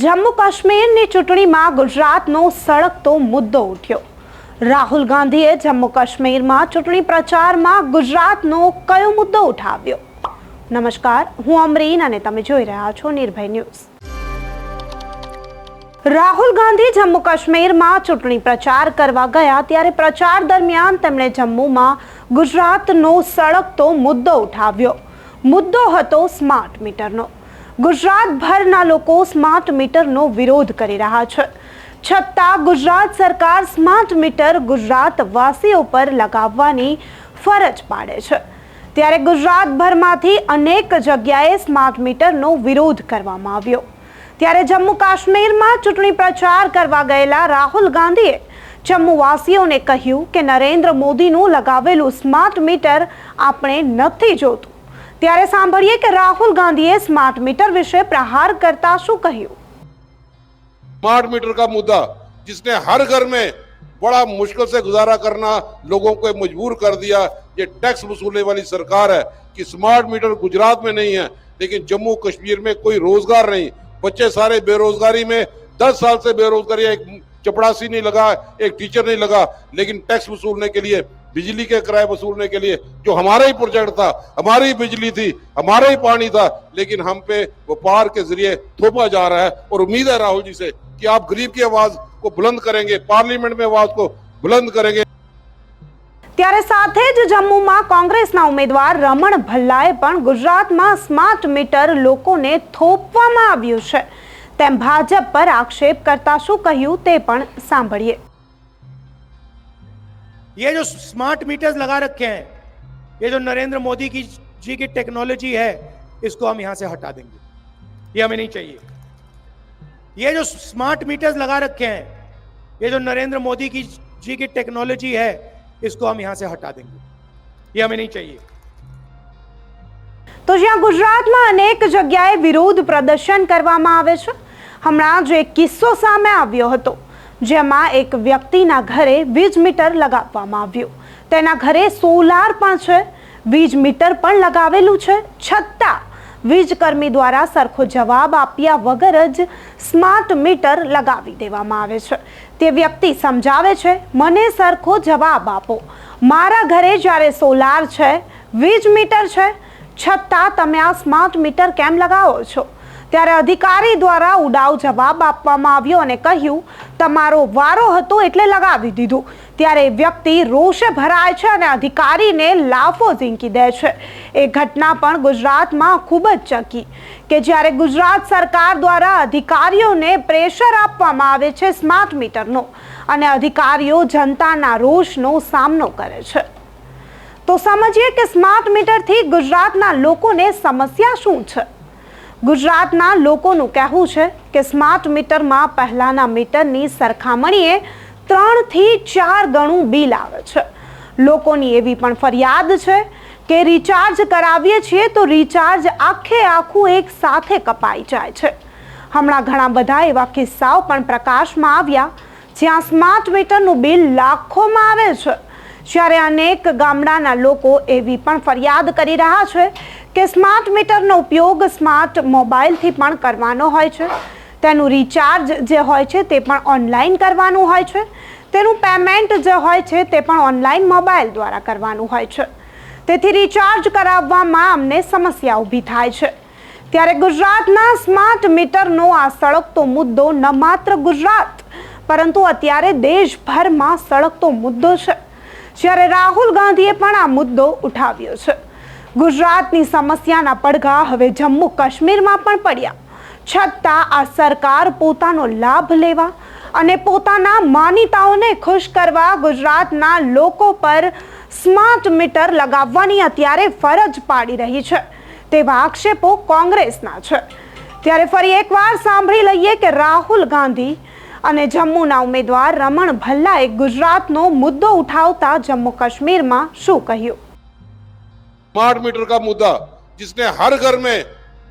જમ્મુ કાશ્મીરની ચૂંટણીમાં ગુજરાતનો સળગતો મુદ્દો ઉઠ્યો. રાહુલ ગાંધીએ જમ્મુ કાશ્મીરમાં ચૂંટણી પ્રચારમાં ગુજરાતનો કયો મુદ્દો ઉઠાવ્યો? નમસ્કાર, હું અમરીન અને તમે જોઈ રહ્યા છો નિર્ભય ન્યૂઝ. રાહુલ ગાંધી જમ્મુ કાશ્મીરમાં ચૂંટણી પ્રચાર કરવા ગયા ત્યારે પ્રચાર દરમિયાન તેમણે જમ્મુમાં ગુજરાતનો સળગતો મુદ્દો ઉઠાવ્યો. મુદ્દો હતો સ્માર્ટ મીટરનો. ગુજરાતભરના લોકો સ્માર્ટ મીટરનો વિરોધ કરી રહ્યા છે. છતાં ગુજરાત સરકાર સ્માર્ટ મીટર ગુજરાતવાસીઓ પર લગાવવાની ફરજ પાડે છે. ત્યારે ગુજરાતભરમાંથી અનેક જગ્યાએ સ્માર્ટ મીટરનો વિરોધ કરવામાં આવ્યો. ત્યારે જમ્મુ કાશ્મીરમાં ચૂંટણી પ્રચાર કરવા ગયેલા રાહુલ ગાંધીએ જમ્મુવાસીઓને કહ્યું કે નરેન્દ્ર મોદીનું લગાવેલું સ્માર્ટ મીટર આપણે નથી જોતું. ત્યારે સાંભળીએ કે રાહુલ ગાંધીએ સ્માર્ટ મીટર વિશે પ્રહાર કરતા શું કહ્યું स्मार्ट मीटर का मुद्दा जिसने हर घर में बड़ा मुश्किल से गुजारा करना लोगों को मजबूर कर दिया ये टैक्स वसूलने वाली सरकार है कि स्मार्ट मीटर गुजरात में नहीं है लेकिन जम्मू कश्मीर में कोई रोजगार नहीं बच्चे सारे बेरोजगारी में दस साल से बेरोजगारी है। एक चपड़ासी नहीं लगा एक टीचर नहीं लगा लेकिन टैक्स वसूलने के लिए बिजली के किराए वसूलने के लिए जो हमारा ही प्रोजेक्ट था हमारी ही बिजली थी हमारा ही पानी था लेकिन हम पे व्यापार के जरिए थोपा जा रहा है और उम्मीद है राहुल जी से कि आप गरीब की आवाज को बुलंद करेंगे पार्लियामेंट में आवाज को बुलंद करेंगे ત્યારે સાથે જ જમ્મુમાં કોંગ્રેસના ઉમેદવાર રમણ ભલ્લાએ પણ ગુજરાતમાં સ્માર્ટ મીટર લોકોને થોપવામાં આવ્યું છે તેમ ભાજપ પર આક્ષેપ કરતા શું કહ્યું તે પણ સાંભળીએ ये जो स्मार्ट मीटर्स लगा रखे हैं ये जो नरेंद्र मोदी की जी की टेक्नोलॉजी है इसको हम यहां से हटा देंगे ये हमें नहीं चाहिए ये जो स्मार्ट मीटर्स लगा रखे हैं ये जो नरेंद्र मोदी की जी की टेक्नोलॉजी है इसको हम यहां से हटा देंगे ये हमें नहीं चाहिए તો જ્યાં ગુજરાતમાં અનેક જગ્યાએ વિરોધ પ્રદર્શન કરવામાં આવે છે હમણાં જ એક કિસ્સો સામે આવ્યો હતો જેમાં એક વ્યક્તિના ઘરે વીજ મીટર લગાવવામાં આવ્યું. તેના ઘરે સોલાર પણ છે, વીજ મીટર પણ લગાવેલું છે, છતાં વીજકર્મી દ્વારા સરખો જવાબ આપ્યા વગર જ સ્માર્ટ મીટર લગાવી દેવામાં આવે છે. તે વ્યક્તિ સમજાવે છે, મને સરખો જવાબ આપો. મારા ઘરે જ્યારે સોલાર છે, વીજ મીટર છે, છતાં તમે આ સ્માર્ટ મીટર કેમ લગાવો છો? ત્યારે અધિકારી દ્વારા ઉડાવ જવાબ આપવામાં આવ્યો અને કહ્યું, તમારો વારો હતો એટલે લગાવી દીધું. ત્યારે વ્યક્તિ રોષે ભરાય છે અને અધિકારીને લાફો ઝીંકી દે છે. એ ઘટના પણ ગુજરાતમાં ખૂબ જ ચકી કે જ્યારે ગુજરાત સરકાર દ્વારા અધિકારીઓને પ્રેશર આપવામાં આવે છે સ્માર્ટ મીટરનો અને અધિકારીઓ જનતાના રોષનો સામનો કરે છે. તો સમજીએ કે સ્માર્ટ મીટરથી ગુજરાતના લોકોને સમસ્યા શું છે? ગુજરાતના લોકોનું કહેવું છે કે સ્માર્ટ મીટરમાં પહેલાંના મીટરની સરખામણીએ ત્રણથી ચાર ગણું બિલ આવે છે. લોકોની એવી પણ ફરિયાદ છે કે રિચાર્જ કરાવીએ છીએ તો રિચાર્જ આખે આખું એક સાથે કપાઈ જાય છે. હમણાં ઘણા બધા એવા કિસ્સાઓ પણ પ્રકાશમાં આવ્યા, જ્યાં સ્માર્ટ મીટરનું બિલ લાખોમાં આવે છે. જ્યારે અનેક ગામડાના લોકો એવી પણ ફરિયાદ કરી રહ્યા છે કે સ્માર્ટ મીટરનો ઉપયોગ સ્માર્ટ મોબાઈલથી પણ કરવાનો હોય છે. તેનું રિચાર્જ જે હોય છે તે પણ ઓનલાઈન કરવાનું હોય છે. તેનું પેમેન્ટ જે હોય છે તે પણ ઓનલાઈન મોબાઈલ દ્વારા કરવાનું હોય છે. તેથી રિચાર્જ કરાવવામાં અમને સમસ્યા ઊભી થાય છે. ત્યારે ગુજરાતના સ્માર્ટ મીટરનો આ સળગતો મુદ્દો ન માત્ર ગુજરાત, પરંતુ અત્યારે દેશભરમાં સળગતો મુદ્દો છે. જ્યારે રાહુલ ગાંધીએ પણ આ મુદ્દો ઉઠાવ્યો છે. ગુજરાતની સમસ્યાના પડઘા હવે જમ્મુ કાશ્મીરમાં પણ પડ્યા. છતાં આ સરકાર પોતાનો લાભ લેવા અને પોતાના માનીતાઓને ખુશ કરવા ગુજરાતના લોકો પર સ્માર્ટ મીટર લગાવવાની અત્યારે ફરજ પાડી રહી છે. તેવા આક્ષેપો કોંગ્રેસના છે. ત્યારે ફરી એકવાર સાંભળી લઈએ કે રાહુલ ગાંધી અને જમ્મુના ઉમેદવાર રમણ ભલ્લાએ ગુજરાતનો મુદ્દો ઉઠાવતા જમ્મુ કાશ્મીરમાં શું કહ્યું? स्मार्ट मीटर का मुद्दा, जिसने हर घर में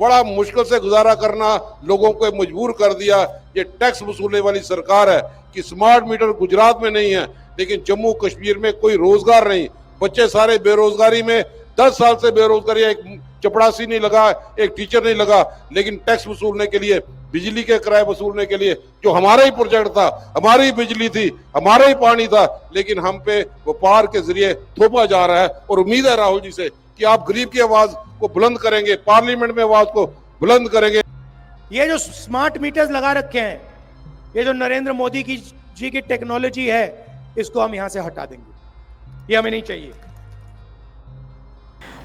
बड़ा मुश्किल से गुजारा करना लोगों को मजबूर कर दिया, ये टैक्स वसूलने वाली सरकार है कि स्मार्ट मीटर गुजरात में नहीं है, लेकिन जम्मू कश्मीर में कोई रोज़गार नहीं। बच्चे सारे बेरोजगारी में, दस साल से बेरोजगारी एक चपड़ासी नहीं लगा, एक टीचर नहीं लगा, लेकिन टैक्स वसूलने के लिए, बिजली के किराए वसूलने के लिए, जो हमारा ही प्रोजेक्ट था, हमारी ही बिजली थी, हमारा ही पानी था, लेकिन हम पे व्यापार के ज़रिए थोपा जा रहा है, और उम्मीद है राहुल जी से कि आप गरीब की आवाज को बुलंद करेंगे पार्लियामेंट में आवाज को बुलंद करेंगे ये जो स्मार्ट मीटर्स लगा रखे हैं ये जो नरेंद्र मोदी की जी की टेक्नोलॉजी है इसको हम यहां से हटा देंगे ये हमें नहीं चाहिए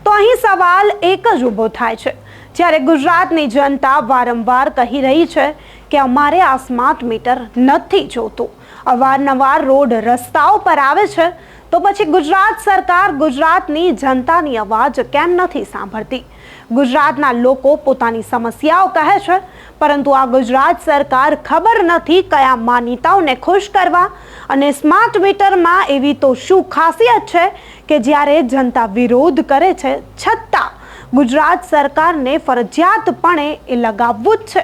તો અહીં સવાલ એક જ ઊભો થાય છે જ્યારે ગુજરાતની જનતા વારંવાર કહી રહી છે કે અમારે આ સ્માર્ટ મીટર નથી જોતું અવારનવાર રોડ રસ્તાઓ પર આવે છે, તો પછી ગુજરાત સરકાર ગુજરાતની જનતાની અવાજ કેમ નથી સાંભળતી? ગુજરાતના લોકો પોતાની સમસ્યાઓ કહે છે, પરંતુ આ ગુજરાત સરકાર ખબર નથી કયા માન્યતાઓને ખુશ કરવા અને સ્માર્ટ મીટરમાં એવી તો શું ખાસિયત છે કે જ્યારે જનતા વિરોધ કરે છે, છતાં ગુજરાત સરકારને ફરજિયાતપણે એ લગાવવું જ છે.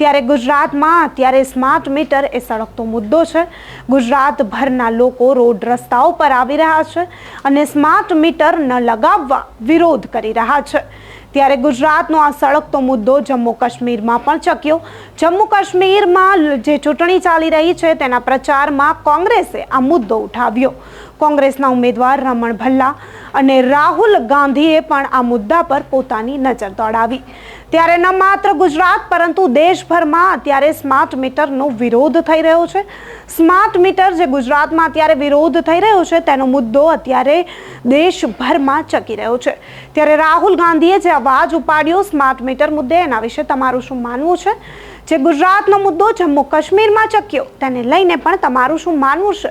ત્યારે ગુજરાતમાં અત્યારે સ્માર્ટ મીટર એ સળગતો મુદ્દો છે. ગુજરાતભરના લોકો રોડ રસ્તાઓ પર આવી રહ્યા છે અને સ્માર્ટ મીટર ન લગાવવા વિરોધ કરી રહ્યા છે. ત્યારે ગુજરાતનો આ સળગતો મુદ્દો જમ્મુ કાશ્મીરમાં પણ ચક્યો. જમ્મુ કાશ્મીરમાં જે ચૂંટણી ચાલી રહી છે તેના પ્રચારમાં કોંગ્રેસે આ મુદ્દો ઉઠાવ્યો. કોંગ્રેસના ઉમેદવાર રમણ ભલ્લા અને રાહુલ ગાંધીએ પણ આ મુદ્દા પર પોતાની નજર દોડાવી. ત્યારે ન માત્ર ગુજરાત, પરંતુ દેશભરમાં અત્યારે સ્માર્ટ મીટરનો વિરોધ થઈ રહ્યો છે. સ્માર્ટ મીટર જે ગુજરાતમાં અત્યારે વિરોધ થઈ રહ્યો છે, તેનો મુદ્દો અત્યારે દેશભરમાં ચકી રહ્યો છે. ત્યારે રાહુલ ગાંધીએ જે અવાજ ઉપાડ્યો સ્માર્ટ મીટર મુદ્દે, એના વિશે તમારું શું માનવું છે? જે ગુજરાતનો મુદ્દો જમ્મુ કાશ્મીરમાં ચક્યો, તેને લઈને પણ તમારું શું માનવું છે?